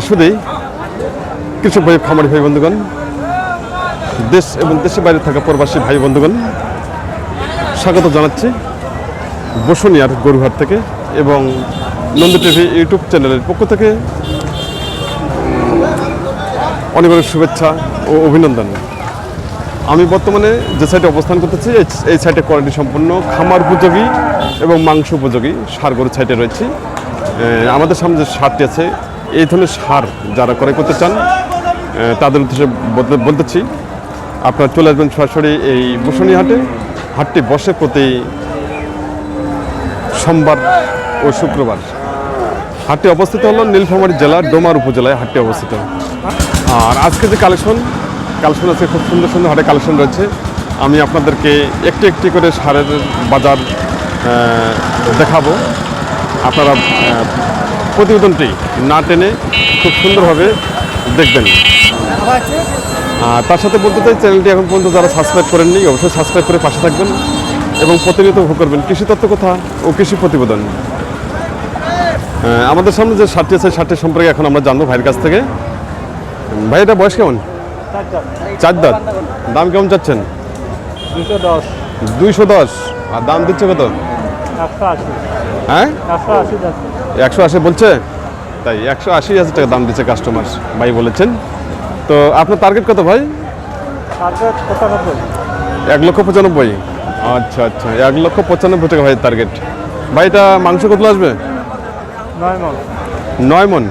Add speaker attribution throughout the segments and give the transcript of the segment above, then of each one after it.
Speaker 1: শুধুই কৃষক ভাই, খামারি ভাই, বন্ধুগণ, দেশ এবং দেশের বাইরে থাকা প্রবাসী ভাই, বন্ধুগণ, স্বাগত জানাচ্ছি বসুনিয়ার গরুহাট থেকে এবং নন্দী টিভি ইউটিউব চ্যানেলের পক্ষ থেকে। অনেক অনেক শুভেচ্ছা ও অভিনন্দন। আমি বর্তমানে যে সাইটে অবস্থান করতেছি, এই- সাইটে কোয়ালিটি সম্পন্ন, খামার উপযোগী এবং মাংস উপযোগী সার গরুর সাইটে রয়েছি। আমাদের সামনে যে সারটি আছে, এই ধরনের সার যারা ক্রয় করতে চান তাদের উদ্দেশ্যে বলতে- বলতেছি, আপনারা চলে আসবেন সরাসরি এই বসুনি হাটে। হাটটি বসে প্রতি সোমবার ও শুক্রবার। হাটটি অবস্থিত হলো নীলফামারী জেলার ডোমার উপজেলায় হাটটি অবস্থিত। আর আজকে যে কালেকশন কালেকশন আছে, খুব সুন্দর সুন্দর হাটে কালেকশন রয়েছে। আমি আপনাদেরকে একটি একটি করে সারের বাজার দেখাবো। আপনারা প্রতিবেদনটি না টেনে খুব সুন্দরভাবে দেখবেন। আর তার সাথে বলতে চাই চ্যানেলটি এখন পর্যন্ত যারা সাবস্ক্রাইব করেননি অবশ্যই সাবস্ক্রাইব করে পাশে থাকবেন এবং প্রতিনিয়ত উপভোগ করবেন কৃষি তত্ত্ব কথা ও কৃষি প্রতিবেদন। আমাদের সামনে যে শার্টটি আছে শার্টটি সম্পর্কে এখন আমরা জানব ভাইয়ের কাছ থেকে। ভাই এটা বয়স কেমন? চার দাঁত। দাম কেমন চাচ্ছেন?
Speaker 2: দুশো দশ।
Speaker 1: দুইশো দশ। আর দাম দিচ্ছে কত?
Speaker 2: একশো আশি।
Speaker 1: হ্যাঁ?
Speaker 2: একশো আশি
Speaker 1: বলছে? তাই একশো আশি হাজার টাকা দাম দিচ্ছে কাস্টমার ভাই বলেছেন। তো আপনার টার্গেট কত ভাই? এক লক্ষ পঁচানব্বই। আচ্ছা আচ্ছা এক লক্ষ পঁচানব্বই টাকা ভাই টার্গেট ভাই এটা মাংস কত আসবে?
Speaker 2: নয় মন।
Speaker 1: নয় মন।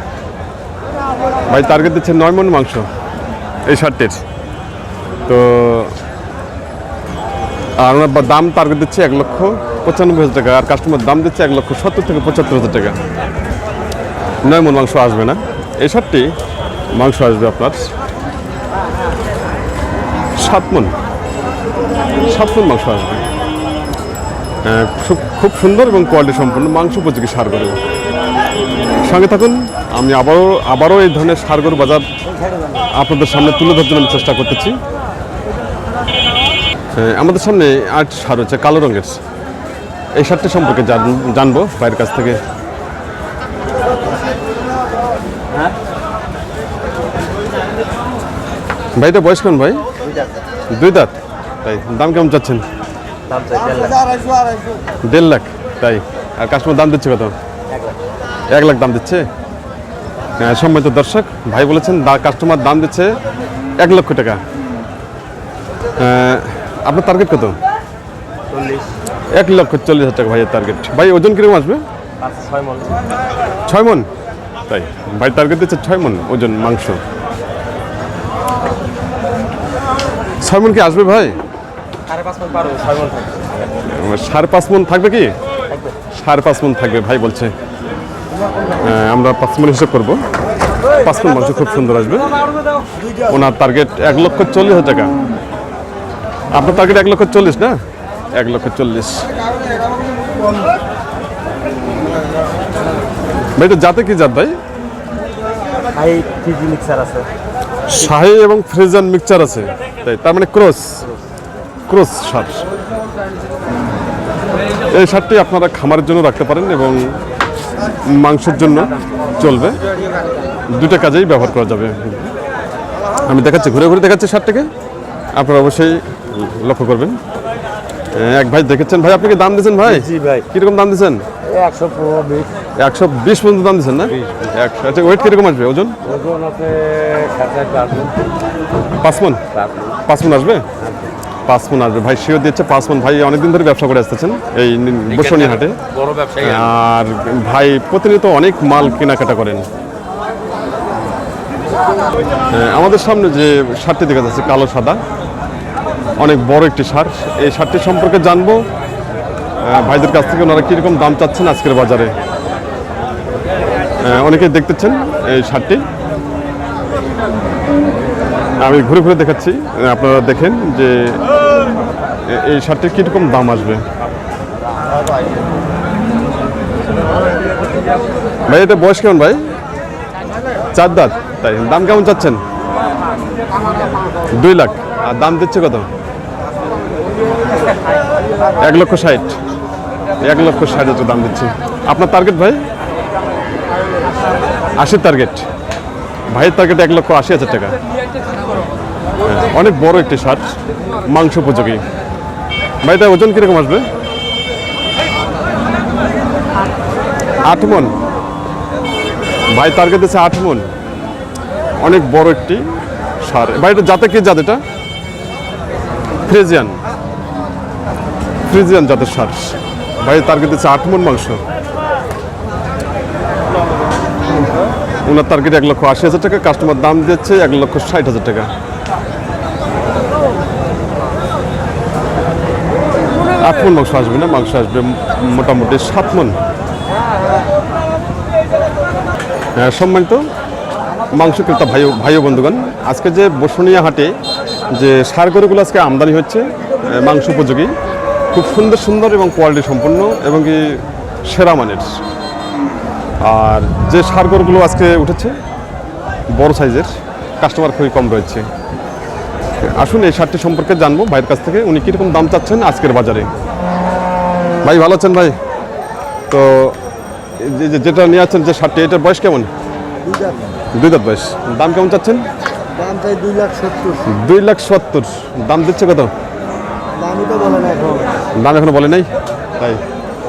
Speaker 1: ভাই টার্গেট দিচ্ছে নয় মন মাংস এই শার্টের। তো আর দাম টার্গেট দিচ্ছে এক লক্ষ পঁচানব্বই হাজার টাকা আর কাস্টমার দাম দিচ্ছে এক লক্ষ সত্তর থেকে পঁচাত্তর হাজার টাকা। নয় মন মাংস আসবে না। এই শার্টটি মাংস আসবে আপনার। সাত মন। সাত মন মাংস আসবে। খুব সুন্দর এবং কোয়ালিটি সম্পন্ন মাংস উপযোগী সার করে সঙ্গে থাকুন, আমি আবারও আবারও এই ধরনের সারগর বাজার আপনাদের সামনে তুলে ধরার জন্য আমি চেষ্টা করতেছি। আমাদের সামনে আট সার হচ্ছে কালো রঙের। এই সারটি সম্পর্কে জান- জানব ভাইয়ের কাছ থেকে। ভাইটা বয়স কেমন ভাই? দুই দাঁত। তাই দাম কেমন চাচ্ছেন? দেড় লাখ তাই। আর কাস্টমার দাম দিচ্ছে কত? এক লাখ দাম দিচ্ছে? হ্যাঁ, সম্মানিত দর্শক ভাই বলেছেন কাস্টমার দাম দিচ্ছে এক লক্ষ টাকা। আপনার টার্গেট কত? এক লক্ষ চল্লিশ হাজার টাকা ভাইয়ের টার্গেট ভাই ওজন কীরকম আসবে?
Speaker 2: ছয় মন।
Speaker 1: তাই। ভাই টার্গেট দিচ্ছে ছয় মন ওজন মাংস। ছয় মন কি আসবে ভাই?
Speaker 2: সাড়ে পাঁচ মন থাকবে।
Speaker 1: কি? সাড়ে পাঁচ মন থাকবে ভাই বলছে। আমরা পাঁচ মন হিসেব করব। পাঁচ মন মাংস খুব সুন্দর আসবে। ওনার টার্গেট এক লক্ষ চল্লিশ হাজার টাকা। আপনার টার্গেট এক লক্ষ চল্লিশ না? এক লক্ষ চল্লিশ। ভাই জাতে কি জাত ভাই?
Speaker 2: মিক্সার আছে।
Speaker 1: শাহি এবং ফ্রেজান মিক্সচার আছে। তাই তার মানে ক্রস। ক্রস সার। এই সারটি আপনারা খামারের জন্য রাখতে পারেন এবং মাংসের জন্য চলবে। দুটো কাজেই ব্যবহার করা যাবে। আমি দেখাচ্ছি ঘুরে ঘুরে দেখাচ্ছি সারটাকে। আপনারা অবশ্যই লক্ষ্য করবেন। এক ভাই দেখেছেন ভাই আপনি কি দাম দিয়েছেন ভাই?
Speaker 2: জি ভাই।
Speaker 1: কীরকম দাম দিয়েছেন?
Speaker 2: একশো বিশ
Speaker 1: পর্যন্ত দাম দিয়েছেন না? একশো আচ্ছা ওয়েট কীরকম আসবে? ওজন?
Speaker 2: ওজন পাঁচ মন?
Speaker 1: পাঁচ মন। আসবে? পাঁচ মন আসবে। ভাই শিওর দিচ্ছে পাঁচ মন। ভাই অনেকদিন ধরে ব্যবসা করে আসতেছেন এই বসনি হাটে।
Speaker 2: বড় ব্যবসায়ী
Speaker 1: আর ভাই প্রতিনিয়ত অনেক মাল কেনাকাটা করেন। আমাদের সামনে যে শার্টটি দেখা যাচ্ছে কালো সাদা। অনেক বড় একটি সার। এই শার্টটি সম্পর্কে জানব। ভাইদের কাছ থেকে ওনারা কীরকম দাম চাচ্ছেন আজকের বাজারে? আহ, অনেকেই দেখতেছেন এই সারটি। আমি ঘুরে ঘুরে দেখাচ্ছি। আপনারা দেখেন যে এই শার্টটির কীরকম দাম আসবে। ভাই এটা বয়স কেমন ভাই? চার দাঁত। তাই দাম কেমন চাচ্ছেন? দুই লাখ। আর দাম দিচ্ছে কত? এক লক্ষ ষাট। এক লক্ষ ষাট হাজার দাম দিচ্ছি। আপনার টার্গেট ভাই? আশির টার্গেট ভাইয়ের টার্গেট এক লক্ষ আশি হাজার টাকা। হ্যাঁ, অনেক বড় একটি শার্ট মাংস উপযোগী। ভাই এটা ওজন কীরকম আসবে? আট মন। ভাই টার্গেট দিচ্ছে আট মন। অনেক বড় একটি সার ভাই এটা যাতে কি জাত এটা? ফ্রিজিয়ান। ফ্রিজিয়ান জাতের সার ভাই টার্গেট দিচ্ছে আট মন মাংস। ওনার টার্গেট এক লক্ষ আশি হাজার টাকা কাস্টমার দাম দিচ্ছে এক লক্ষ ষাট হাজার টাকা। আট মন মাংস আসবে না মাংস আসবে মোটামুটি সাত মন। হ্যাঁ, সম্মানিত মাংস ক্রেতা ভাই ভাই বন্ধুগণ আজকে যে বসুনিয়া হাটে যে সার গরুগুলো আজকে আমদানি হচ্ছে মাংস উপযোগী খুব সুন্দর সুন্দর এবং কোয়ালিটি সম্পন্ন এবং কি সেরা মানের। আর যে সার গরুগুলো আজকে উঠেছে বড় সাইজের কাস্টমার খুবই কম রয়েছে। আসুন এই সারটি সম্পর্কে জানব ভাইয়ের কাছ থেকে উনি কীরকম দাম চাচ্ছেন আজকের বাজারে। ভাই ভালো আছেন ভাই? তো যেটা নিয়ে আছেন যে সারটি এটার বয়স কেমন? দুই দাঁত বয়স। দাম কেমন চাচ্ছেন?
Speaker 3: দাম চাই দুই লাখ সত্তর।
Speaker 1: দুই লাখ সত্তর। দাম দিচ্ছে কত?
Speaker 3: দামই তো বলে না এখন।
Speaker 1: দাম এখনও বলে নাই? তাই।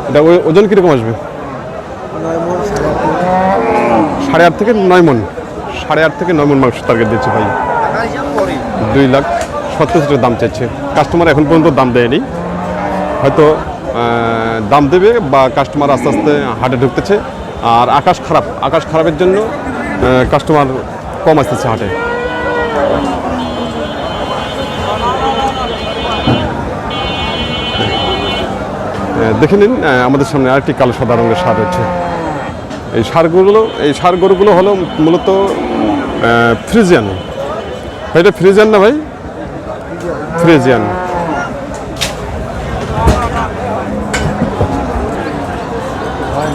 Speaker 1: এটা ওই- ওজন কীরকম আসবে?
Speaker 3: সাড়ে আট মণ।
Speaker 1: সাড়ে আট থেকে নয় মন। সাড়ে আট থেকে নয় মন মাংস টার্গেট দিচ্ছে ভাই। দুই লাখ সত্তর হাজার দাম চাইছে। কাস্টমার এখন পর্যন্ত দাম দেয়নি। হয়তো দাম দেবে বা কাস্টমার আস্তে আস্তে হাটে ঢুকতেছে। আর আকাশ খারাপ। আকাশ খারাপের জন্য কাস্টমার কম আসতেছে হাটে। দেখে নিন আমাদের সামনে আরেকটি কালো সাদা রঙের সার রয়েছে। এই সারগুলো এই সার গরুগুলো হলো মূলত ফ্রিজিয়ান। এটা ফ্রিজিয়ান না ভাই? ফ্রিজিয়ান।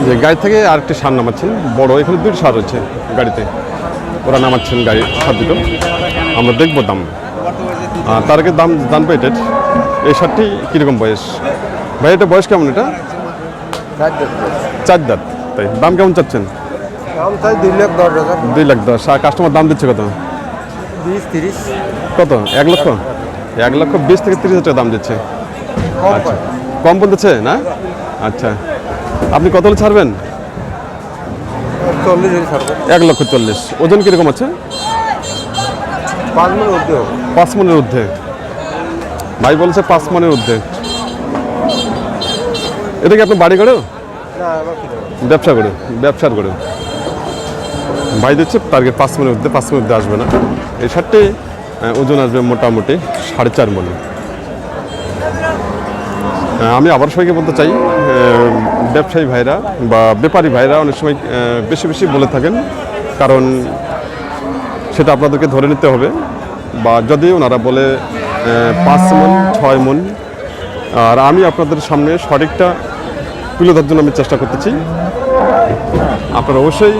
Speaker 1: যে গাড়ি থেকে আরেকটি সার নামাচ্ছেন বড় এখানে দুটি সার রয়েছে গাড়িতে। ওরা নামাচ্ছেন গাড়ি সার দুটো। আমরা দেখব দাম। আহ, তার আগে দাম জানব এটার। এই সারটি কীরকম বয়স? ভাই এটা বয়স কেমন এটা? চার দাঁত। তাই দাম কেমন চাচ্ছেন?
Speaker 3: দুই লাখ দশ
Speaker 1: আর কাস্টমার দাম দিচ্ছে কত?
Speaker 3: বিশ তিরিশ।
Speaker 1: কত? এক লক্ষ? এক লক্ষ বিশ থেকে তিরিশ হাজার দাম দিচ্ছে।
Speaker 3: কম
Speaker 1: আচ্ছা। কম বলতেছে না? আচ্ছা। আপনি কত ছাড়বেন? এক লক্ষ চল্লিশ। ওজন কীরকম আছে?
Speaker 3: পাঁচ
Speaker 1: মনের ঊর্ধ্বে। ভাই বলছে পাঁচ মনের ঊর্ধ্বে। এটা কি আপনি বাড়ি গড়েও
Speaker 3: না আমার কি দেবো?
Speaker 1: ব্যবসা করে ব্যবসার করে। ভাই দিচ্ছে টার্গেট পাঁচ মিনিট মধ্যে পাঁচ মিনিট মধ্যে আসবে না। এই শার্টটি ওজন আসবে মোটামুটি সাড়ে চার মনে। আমি আবার সবাইকে বলতে চাই ব্যবসায়ী ভাইরা বা ব্যাপারী ভাইরা অনেক সময় বেশি বেশি বলে থাকেন কারণ সেটা আপনাদেরকে ধরে নিতে হবে। বা যদি ওনারা বলে পাঁচ মন ছয় মন আর আমি আপনাদের সামনে সঠিকটা তুলে ধরার জন্য আমি চেষ্টা করতেছি। আপনারা অবশ্যই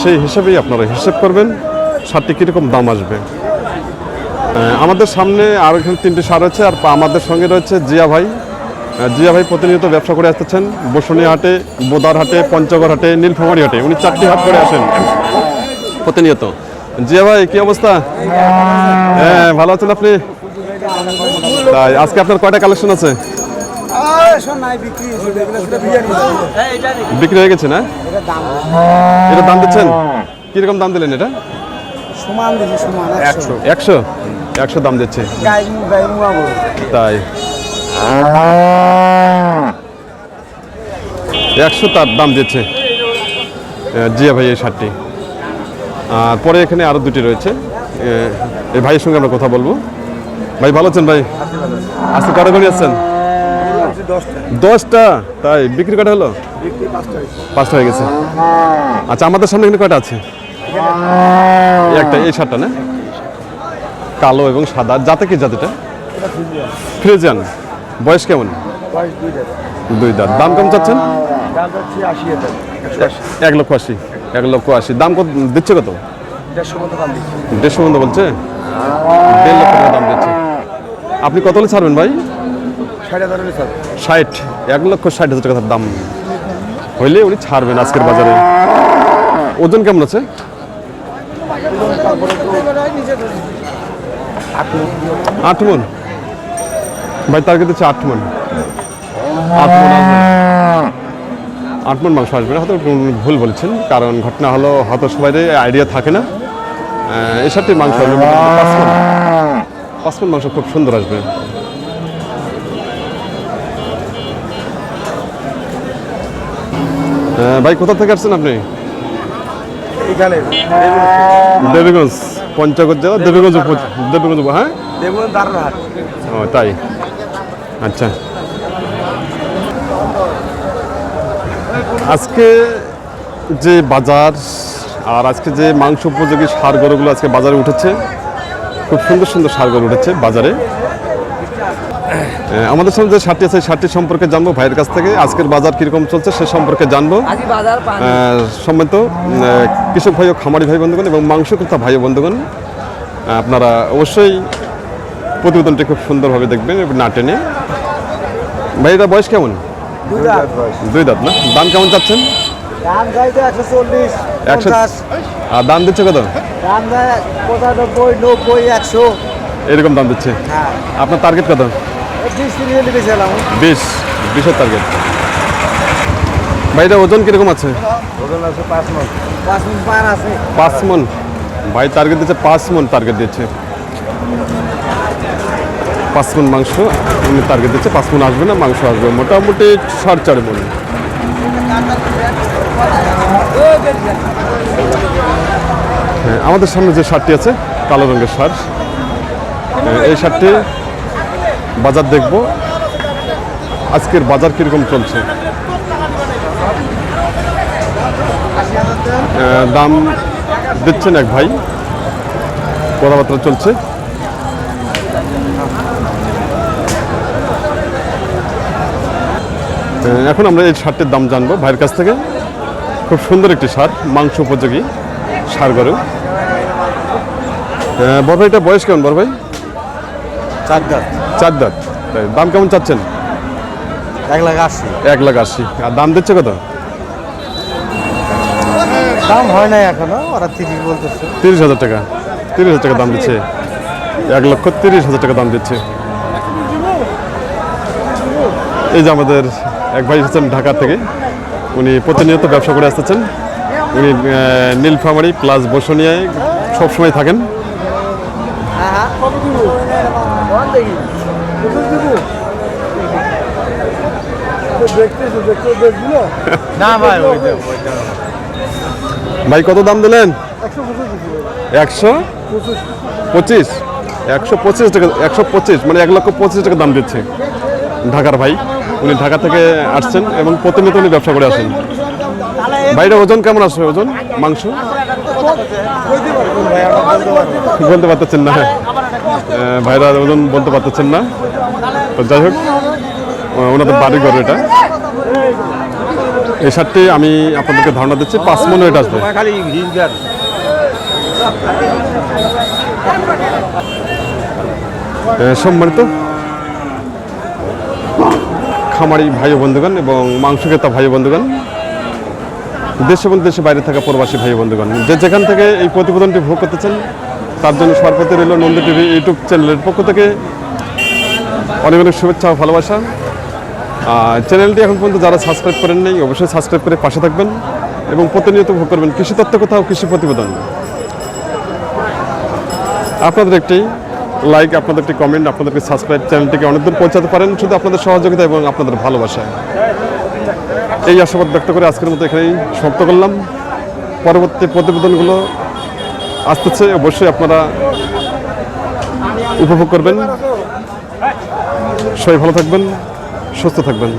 Speaker 1: সেই হিসেবেই আপনারা হিসেব করবেন, সারটি কীরকম দাম আসবে। আমাদের সামনে আর এখানে তিনটি সার আছে, আর আমাদের সঙ্গে রয়েছে জিয়া ভাই। জিয়া ভাই প্রতিনিয়ত ব্যবসা করে আসতেছেন বসুনি হাটে বোদার হাটে পঞ্চগড় হাটে নীলফামারি হাটে উনি চারটি হাট করে আসেন। প্রতিনিয়ত। জিয়া ভাই, কি অবস্থা? হ্যাঁ ভালো আছেন আপনি? তাই, আজকে আপনার কয়টা কালেকশন আছে?
Speaker 3: বিক্রি
Speaker 1: হয়ে গেছে না?
Speaker 3: এটা দাম।
Speaker 1: দিচ্ছেন? কীরকম দাম দিলেন এটা?
Speaker 3: সমান একশো।
Speaker 1: একশো। একশো? দাম দিচ্ছে। তাই। একশো তার দাম দিচ্ছে। জিয়া ভাই এই শার্টটি। আর পরে এখানে আরও দুটি রয়েছে। এই ভাইয়ের সঙ্গে আমরা কথা বলব। ভাই ভালো আছেন ভাই? আজকে কটা করে আসছেন
Speaker 3: দশটা।
Speaker 1: তাই বিক্রি কটা হলো?
Speaker 3: পাঁচটা
Speaker 1: হয়ে গেছে। আচ্ছা আমাদের সামনে এখানে কয়টা আছে? একটা এই শার্টটা না? কালো এবং সাদা যাতে কি জাতিটা
Speaker 3: ফ্রিজিয়ান।
Speaker 1: বয়স কেমন?
Speaker 3: দুই
Speaker 1: দাঁত। দাম কেমন চাচ্ছেন? এক লক্ষ আশি। এক লক্ষ আশি। দাম কত দিচ্ছে কত?
Speaker 3: দেড়শো মতো
Speaker 1: দেড়শো মতো বলছে? দেড় লক্ষ টাকা দাম দিচ্ছে। আপনি কত হলে ছাড়বেন ভাই?
Speaker 3: ষাট
Speaker 1: এক লক্ষ ষাট হাজার টাকার দাম। হইলে উনি ছাড়বেন আজকের বাজারে। ওজন কেমন আছে? আট মন। ভাই টার্গেট হচ্ছে আট মন। আট মন আট মন মাংস আসবে না হয়তো ভুল বলেছেন কারণ ঘটনা হলো হয়তো সবাই আইডিয়া থাকে না। সাথে মাংস আসবে পাঁচ মণ মাংস খুব সুন্দর আসবে। ভাই কোথা থেকে আসছেন আপনি?
Speaker 3: এখানে
Speaker 1: দেবীগঞ্জ পঞ্চগড় জেলা দেবীগঞ্জ দেবীগঞ্জ হ্যাঁ? ও তাই। আচ্ছা। আজকে যে বাজার আর আজকে যে মাংস উপযোগী সার গরুগুলো আজকে বাজারে উঠেছে খুব সুন্দর সুন্দর সার গরু উঠেছে বাজারে। আমাদের সামনে যে সারটি আছে সারটি সম্পর্কে জানব ভাইয়ের কাছ থেকে। আজকের বাজার কীরকম চলছে সে সম্পর্কে জানব। সম্মানিত কৃষক ভাই ও খামারি ভাই বন্ধুগণ এবং মাংস ক্রেতা ভাই বন্ধুগণ আপনারা অবশ্যই প্রতিবেদনটি খুব সুন্দরভাবে দেখবেন এবং না টেনে। ভাই এটা বয়স কেমন? দুই দাঁত। না? দাম কেমন চাচ্ছেন? আর দাম দিচ্ছে কত?
Speaker 3: দাম পঁচানব্বই নব্বই একশো।
Speaker 1: এরকম দাম দিচ্ছে।
Speaker 3: হ্যাঁ।
Speaker 1: আপনার টার্গেট কত?
Speaker 3: বিশ
Speaker 1: বিশের টার্গেট ভাই এটা ওজন কীরকম আছে?
Speaker 3: পাঁচ মন।
Speaker 1: ভাই টার্গেট দিচ্ছে পাঁচ মন টার্গেট দিচ্ছে। পাঁচ মন মাংস উনি টার্গেট দিচ্ছে পাঁচ মন আসবে না মাংস আসবে। মোটামুটি সাড়ে চার মন। হ্যাঁ আমাদের সামনে যে শার্টটি আছে কালো রঙের শার্ট। এই শার্টটি বাজার দেখব। আজকের বাজার কীরকম চলছে? দাম দিচ্ছেন এক ভাই। কথাবার্তা চলছে। এখন আমরা এই শার্টের দাম জানব ভাইয়ের কাছ থেকে। খুব সুন্দর একটি শার্ট, মাংস উপযোগী, সার গরু। বড় ভাই, এটা বয়স কেমন বড় ভাই?
Speaker 3: চার দাম
Speaker 1: চার দাঁত তাই দাম কেমন চাচ্ছেন?
Speaker 3: এক লাখ আশি।
Speaker 1: এক লাখ আশি। আর দাম দিচ্ছে কত?
Speaker 3: দাম হয় নাই এখনও ওরা তিরিশ বলতেছে।
Speaker 1: তিরিশ হাজার টাকা। তিরিশ হাজার টাকা দাম দিচ্ছে। এক লক্ষ তিরিশ হাজার টাকা দাম দিচ্ছে। এই যে আমাদের এক ভাই এসেছেন ঢাকা থেকে। উনি প্রতিনিয়ত ব্যবসা করে আসতেছেন। উনি নীলফামারি প্লাস বসুনিয়ায় সবসময় থাকেন।
Speaker 3: না? ভাই
Speaker 1: ভাই কত দাম দিলেন? একশো পঁচিশ একশো? পঁচিশ। টাকা একশো পঁচিশ মানে এক লক্ষ পঁচিশ টাকা দাম দিচ্ছে ঢাকার ভাই। উনি ঢাকা থেকে আসছেন এবং প্রতিনিয়ত উনি ব্যবসা করে আসেন। ভাইটা ওজন কেমন আসবে ওজন? মাংস? বলতে পারতেছেন না। হ্যাঁ ভাইরা ওজন বলতে পারতেছেন না। তো যাই হোক ওনাদের বাড়ি ঘর এটা। এই শার্টটি আমি আপনাদেরকে ধারণা দিচ্ছি, পাঁচ মনে এটা আসবে। সম্মানিত খামারি ভাই বন্ধুগণ এবং মাংস ক্রেতা ভাই বন্ধুগণ, দেশ এবং দেশে বাইরে থাকা প্রবাসী ভাই বন্ধুগণ, যে যেখান থেকে এই প্রতিবেদনটি ভোগ করতেছেন তার জন্য সর্বতি রইল নন্দী টিভি ইউটিউব চ্যানেলের পক্ষ থেকে অনেক অনেক শুভেচ্ছা ও ভালোবাসা। আর চ্যানেলটি এখন পর্যন্ত যারা সাবস্ক্রাইব করেন নাই, অবশ্যই সাবস্ক্রাইব করে পাশে থাকবেন এবং প্রতিনিয়ত ভোগ করবেন কৃষি তত্ত্ব কোথাও, কৃষি প্রতিবেদন। আপনাদের একটি লাইক আপনাদের একটি কমেন্ট আপনাদেরকে সাবস্ক্রাইব চ্যানেলটিকে অনেক দূর পৌঁছাতে পারেন শুধু আপনাদের সহযোগিতা এবং আপনাদের ভালোবাসায় এই আশাবাদ ব্যক্ত করে আজকের মতো এখানেই সমাপ্ত করলাম। পরবর্তী প্রতিবেদনগুলো আসতেছে অবশ্যই আপনারা উপভোগ করবেন। সবাই ভালো থাকবেন সুস্থ থাকবেন।